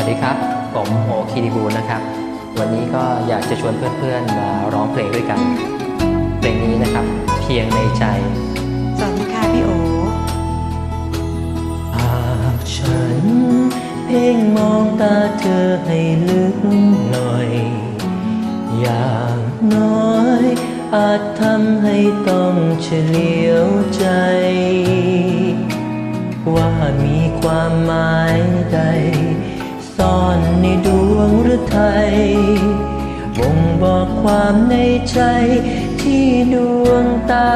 วัสดีครับ ผมโอคีดีบูลนะครับ วันนี้ก็อยากจะชวนเพื่อนๆมาร้องเพลงด้วยกัน เพลงนี้นะครับ เพียงในใจ สวัสดีค่ะพี่โอหากฉัน เพ่งมองตาเธอให้ลึกหน่อย อย่างน้อย อาจทำให้ต้องเฉลียวใจ ว่ามีความหมายใด ซ่อนในดวงหรือไทยบ่งบอกความในใจที่ดวงตา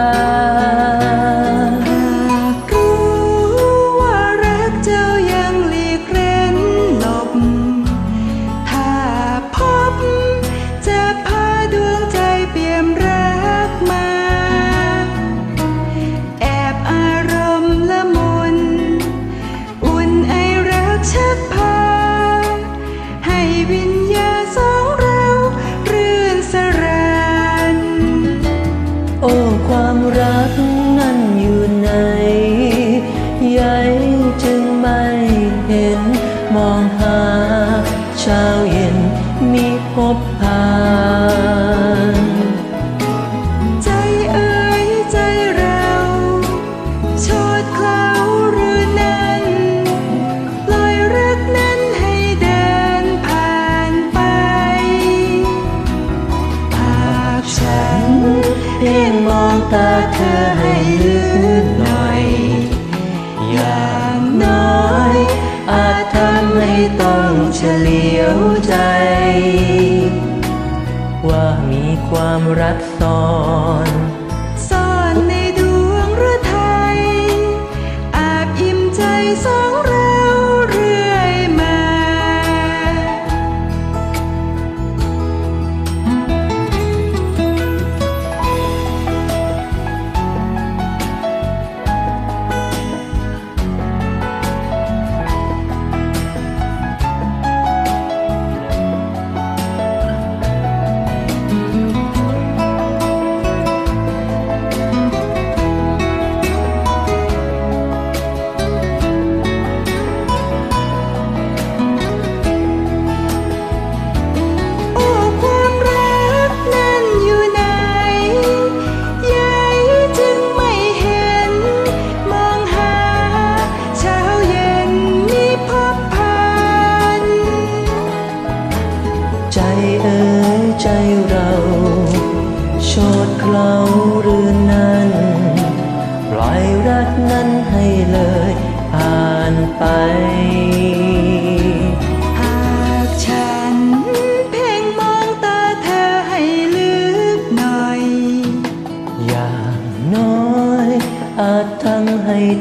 พบผ่านใจเอ่ยใจเราชดเคล้าหรือนั้นลอยรักนั้นให้เดินผ่านไปหากฉันเพียงมองตาเธอให้ลึกหน่อย อย่างน้อยอาจ ไม่ต้องเฉลียวใจ ว่ามีความรักซ่อน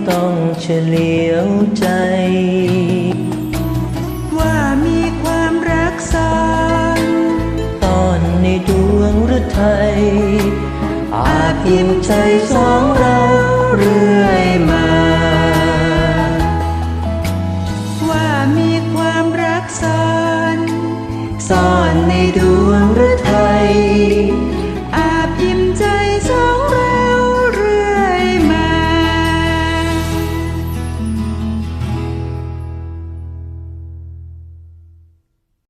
ต้องเฉลียวใจ ว่ามีความรักซ้อนตอนในดวงฤทัยอาจยิ้มใจสองเราเรื่อยมา ว่ามีความรักซ้อนซ่อนในดวงฤทัย